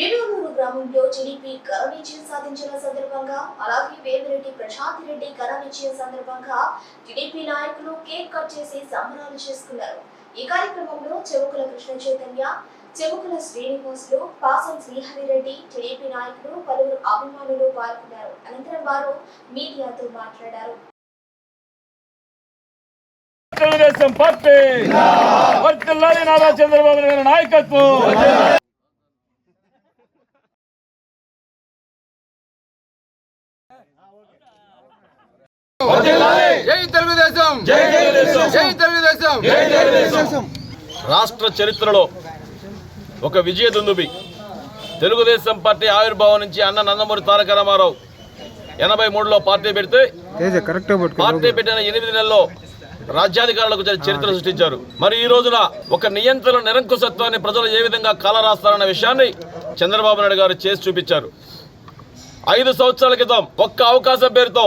విడవలూరు గ్రామంలో టీడీపీ ఘన విజయం సాధించిన సందర్భంగా అలాగే వేమిరెడ్డి ప్రశాంత్ రెడ్డి ఘన విజయం సందర్భంగా టీడీపీ నాయకులు కేక్ కట్ చేసి సంబరాలు చేసుకున్నారు. ఈ కార్యక్రమంలో చెవుకుల కృష్ణ చైతన్య చెవుకుల శ్రీనివాసులు పాసం శ్రీహరిరెడ్డి టీడీపీ నాయకులు పలువురు అభిమానులు పాల్గొన్నారు. అనంతరం వారు మీడియాతో మాట్లాడారు. తెలుగుదేశం పార్టీ వర్తిల్లాలి నారా చంద్రబాబు నాయుడు నాయకత్వం. తెలుగుదేశం! జై తెలుగుదేశం. జై తెలుగుదేశం! రాష్ట్ర చరిత్రలో ఒక విజయ దుందుబి. తెలుగుదేశం పార్టీ ఆవిర్భావం నుంచి అన్న నందమూరి తారక రామారావు ఎనభై మూడులో పార్టీ పెడితే తేజ కరెక్ట్ పట్టుకో పార్టీ పెట్టిన ఎనిమిది నెలల్లో రాజ్యాధికారులకు చరిత్ర సృష్టించారు. మరి ఈ రోజున ఒక నియంత్రణ నిరంకుశత్వాన్ని ప్రజలు ఏ విధంగా కాలరాస్తారన్న విషయాన్ని చంద్రబాబు నాయుడు గారు చేసి చూపించారు. ఐదు సంవత్సరాల క్రితం ఒక్క అవకాశం పేరుతో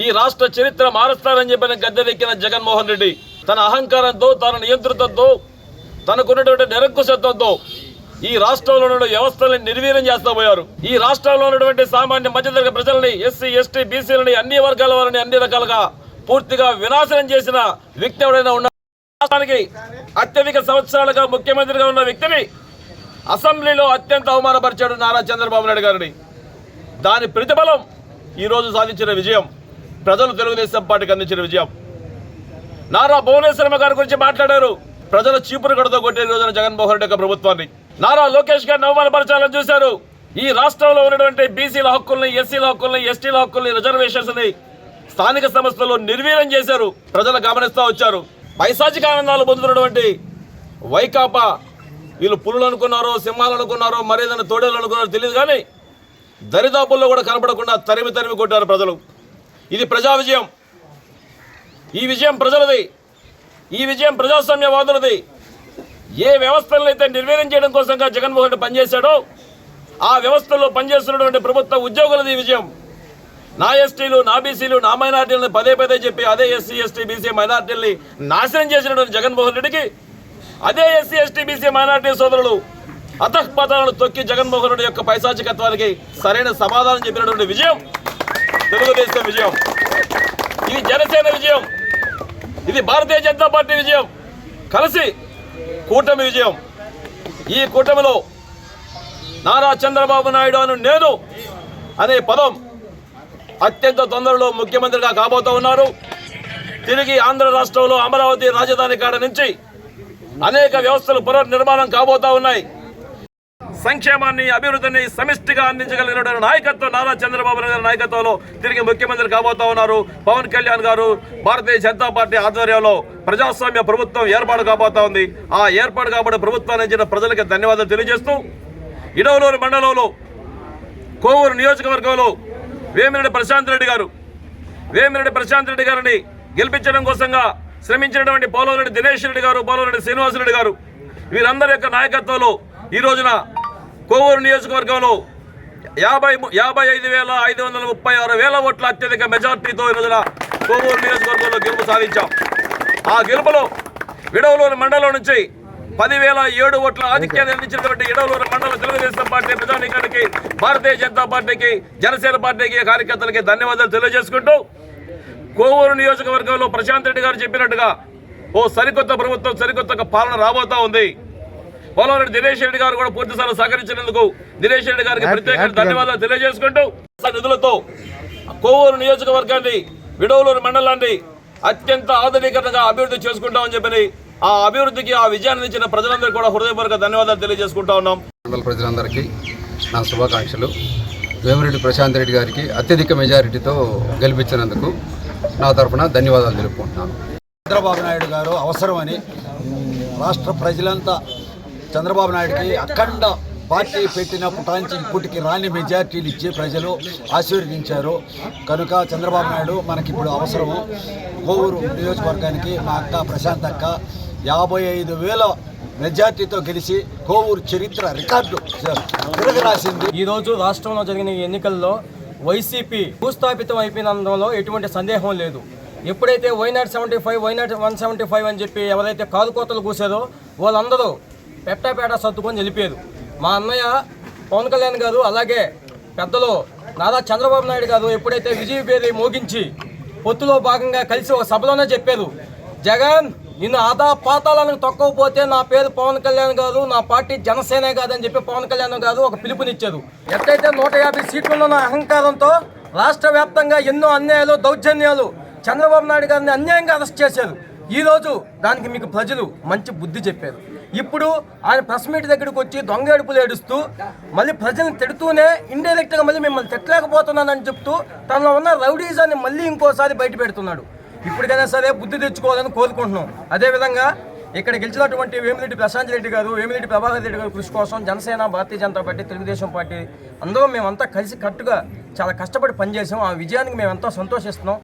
ఈ రాష్ట్ర చరిత్ర మారుస్తారని చెప్పిన గద్దెనెక్కిన జగన్మోహన్ రెడ్డి తన అహంకారంతో తన నియంత్రితంతో తనకున్నటువంటి నిరంకుశత్వంతో ఈ రాష్ట్రంలో ఉన్న వ్యవస్థలను నిర్వీర్యం చేస్తూ పోయారు. ఈ రాష్ట్రంలో ఉన్నటువంటి సామాన్య మధ్యతరగతి ప్రజల్ని ఎస్సీ ఎస్టీ బీసీలని అన్ని వర్గాల వారిని అన్ని రకాలుగా పూర్తిగా వినాశనం చేసిన వ్యక్తి ఎవరైనా ఉన్న రాష్ట్రానికి అత్యధిక సంవత్సరాలుగా ముఖ్యమంత్రిగా ఉన్న వ్యక్తిని అసెంబ్లీలో అత్యంత అవమానపరిచాడు నారా చంద్రబాబు నాయుడు గారిని. దాని ప్రతిఫలం ఈ రోజు సాధించిన విజయం. ప్రజలు తెలుగుదేశం పార్టీకి అందించిన విజయం. నారా భువనేశ్వరమ్మ గారి గురించి మాట్లాడారు. ప్రజల చీపురు గడతో కొట్టే రోజున జగన్మోహన్ రెడ్డి యొక్క ప్రభుత్వాన్ని. నారా లోకేష్ గారిని అవమానపరచాలని చూశారు. ఈ రాష్ట్రంలో ఉన్నటువంటి బీసీల హక్కుల్ని ఎస్సీల హక్కుల్ని ఎస్టీల హక్కుల్ని రిజర్వేషన్స్ని స్థానిక సంస్థలు నిర్వీర్యం చేశారు. ప్రజలు గమనిస్తూ వచ్చారు. పైశాచిక ఆనందాలు పొందుతున్నటువంటి వైకాపా. వీళ్ళు పులులు అనుకున్నారో సింహాలు అనుకున్నారో మరేదైనా తోడేలు అనుకున్నారో తెలియదు కానీ దరిదాపుల్లో కూడా కనపడకుండా తరిమి తరిమి కొట్టారు ప్రజలు. ఇది ప్రజా విజయం. ఈ విజయం ప్రజలది. ఈ విజయం ప్రజాస్వామ్యవాదులది. ఏ వ్యవస్థలను అయితే నిర్వీర్యం చేయడం కోసంగా జగన్మోహన్ రెడ్డి పనిచేశాడో ఆ వ్యవస్థలో పనిచేస్తున్నటువంటి ప్రభుత్వ ఉద్యోగులది ఈ విజయం. నా ఎస్టీలు నా బీసీలు నా మైనార్టీలను పదే పదే చెప్పి అదే ఎస్సీ ఎస్టీ బీసీ మైనార్టీలని నాశనం చేసినటువంటి జగన్మోహన్ రెడ్డికి అదే ఎస్సీ ఎస్టీ బీసీ మైనార్టీ సోదరులు అతఃపతాలను తొక్కి జగన్మోహన్ రెడ్డి యొక్క పైశాచికత్వానికి సరైన సమాధానం చెప్పినటువంటి విజయం. తెలుగుదేశం విజయం. ఇది జనసేన విజయం. ఇది భారతీయ జనతా పార్టీ విజయం. కలిసి కూటమి విజయం. ఈ కూటమిలో నారా చంద్రబాబు నాయుడు అను నేను అనే పదం అత్యంత తొందరలో ముఖ్యమంత్రిగా కాబోతూ ఉన్నారు. తిరిగి ఆంధ్ర రాష్ట్రంలో అమరావతి రాజధాని కాడ నుంచి అనేక వ్యవస్థలు పునర్నిర్మాణం కాబోతా ఉన్నాయి. సంక్షేమాన్ని అభివృద్ధిని సమిష్టిగా అందించగలిగినటువంటి నాయకత్వం నారా చంద్రబాబు నాయుడు గారి నాయకత్వంలో తిరిగి ముఖ్యమంత్రి కాబోతా ఉన్నారు. పవన్ కళ్యాణ్ గారు భారతీయ జనతా పార్టీ ఆధ్వర్యంలో ప్రజాస్వామ్య ప్రభుత్వం ఏర్పాటు కాబోతా ఉంది. ఆ ఏర్పాటు కాబడే ప్రభుత్వాన్ని ఇచ్చిన ప్రజలకు ధన్యవాదాలు తెలియజేస్తూ ఇడవలూరు మండలంలో కోవూరు నియోజకవర్గంలో వేమిరెడ్డి ప్రశాంత్ రెడ్డి గారు వేమిరెడ్డి ప్రశాంత్ రెడ్డి గారిని గెలిపించడం కోసంగా శ్రమించినటువంటి పోలవరెడ్డి దినేష్ రెడ్డి గారు పోలవరెడ్డి శ్రీనివాసరెడ్డి గారు వీరందరి యొక్క నాయకత్వంలో ఈ రోజున కోవూరు నియోజకవర్గంలో యాభై యాభై ఐదు వేల ఐదు వందల ముప్పై ఆరు వేల ఓట్ల అత్యధిక మెజార్టీతో ఈ రోజున కోవూరు నియోజకవర్గంలో గెలుపు సాధించాం. ఆ గెలుపులో విడవలూరు మండలం నుంచి పదివేల ఏడు ఓట్ల ఆధిక్యాన్ని అందించినటువంటి ఇడవలూరు మండల తెలుగుదేశం పార్టీ ప్రజానీకానికి భారతీయ జనతా పార్టీకి జనసేన పార్టీకి కార్యకర్తలకి ధన్యవాదాలు తెలియజేసుకుంటూ కోవూరు నియోజకవర్గంలో ప్రశాంత్ రెడ్డి గారు చెప్పినట్టుగా ఓ సరికొత్త ప్రభుత్వం సరికొత్త పాలన రాబోతా ఉంది. పోలవరెడ్డి దినేష్ రెడ్డి గారు కూడా పూర్తి స్థాయిలో సహకరించినందుకు దినేష్ రెడ్డి గారికి ప్రత్యేక ధన్యవాదాలు తెలియజేసుకుంటూ నిధులతో కోవూరు నియోజకవర్గాన్ని విడవలూరు మండలాన్ని అత్యంత ఆధునీకరణగా అభివృద్ధి చేసుకుంటామని చెప్పని ఆ అభివృద్ధికి ఆ విజయాన్ని ఇచ్చిన ప్రజలందరికీ కూడా హృదయపూర్వక ధన్యవాదాలు తెలియజేసుకుంటా ఉన్నాం. మండల ప్రజలందరికీ నా శుభాకాంక్షలు. వేమిరెడ్డి ప్రశాంత్ రెడ్డి గారికి అత్యధిక మెజారిటీతో గెలిపించినందుకు నా తరఫున ధన్యవాదాలు తెలుపుకుంటున్నాను. చంద్రబాబు నాయుడు గారు అవసరమని రాష్ట్ర ప్రజలంతా చంద్రబాబు నాయుడుకి అఖండ పార్టీ పెట్టినప్పటి నుంచి ఇప్పటికి రాని మెజార్టీలు ఇచ్చి ప్రజలు ఆశీర్వదించారు. కనుక చంద్రబాబు నాయుడు మనకి ఇప్పుడు అవసరము. కోవూరు నియోజకవర్గానికి మా అక్క ప్రశాంత్ అక్క యాభై ఐదు వేల మెజార్టీతో గెలిచి కోవూరు చరిత్ర రికార్డు తిరగరాసింది ఈరోజు రాష్ట్రంలో జరిగిన ఎన్నికల్లో వైసీపీ భూస్థాపితం అయిపోయినందులో ఎటువంటి సందేహం లేదు. ఎప్పుడైతే why not seventy five why not one seventy five అని చెప్పి ఎవరైతే కాదుకోతలు కూసారో వాళ్ళందరూ పెట్టాపేట సర్దుకొని వెళ్ళిపోయారు మా అన్నయ్య పవన్ కళ్యాణ్ గారు అలాగే పెద్దలు నారా చంద్రబాబు నాయుడు గారు ఎప్పుడైతే విజయ పేరు మోగించి పొత్తులో భాగంగా కలిసి ఒక సభలోనే చెప్పారు జగన్ నిన్ను ఆదా పాతాలను తొక్కకపోతే నా పేరు పవన్ కళ్యాణ్ గారు నా పార్టీ జనసేనే కాదని చెప్పి పవన్ కళ్యాణ్ గారు ఒక పిలుపునిచ్చారు. ఎట్టయితే నూట యాభై సీట్లున్న అహంకారంతో రాష్ట్ర వ్యాప్తంగా ఎన్నో అన్యాయాలు దౌర్జన్యాలు చంద్రబాబు నాయుడు గారిని అన్యాయంగా అరెస్ట్ చేశారు. ఈ రోజు దానికి మీకు ప్రజలు మంచి బుద్ధి చెప్పారు. ఇప్పుడు ఆయన ప్రెస్ మీట్ దగ్గరికి వచ్చి దొంగ ఏడుపులు ఏడుస్తూ మళ్ళీ ప్రజల్ని తిడుతూనే ఇండైరెక్ట్గా మళ్ళీ మిమ్మల్ని తిట్టలేకపోతున్నానని చెప్తూ తనలో ఉన్న రౌడీజాన్ని మళ్ళీ ఇంకోసారి బయట పెడుతున్నాడు. ఇప్పటికైనా సరే బుద్ధి తెచ్చుకోవాలని కోరుకుంటున్నాం అదేవిధంగా ఇక్కడ గెలిచినటువంటి వేమిరెడ్డి ప్రశాంత్ రెడ్డి గారు వేమిరెడ్డి ప్రభాకర్ రెడ్డి గారు కృషి కోసం జనసేన భారతీయ జనతా పార్టీ తెలుగుదేశం పార్టీ అందరూ మేమంతా కలిసి కట్టుగా చాలా కష్టపడి పనిచేసాం. ఆ విజయానికి మేము సంతోషిస్తున్నాం.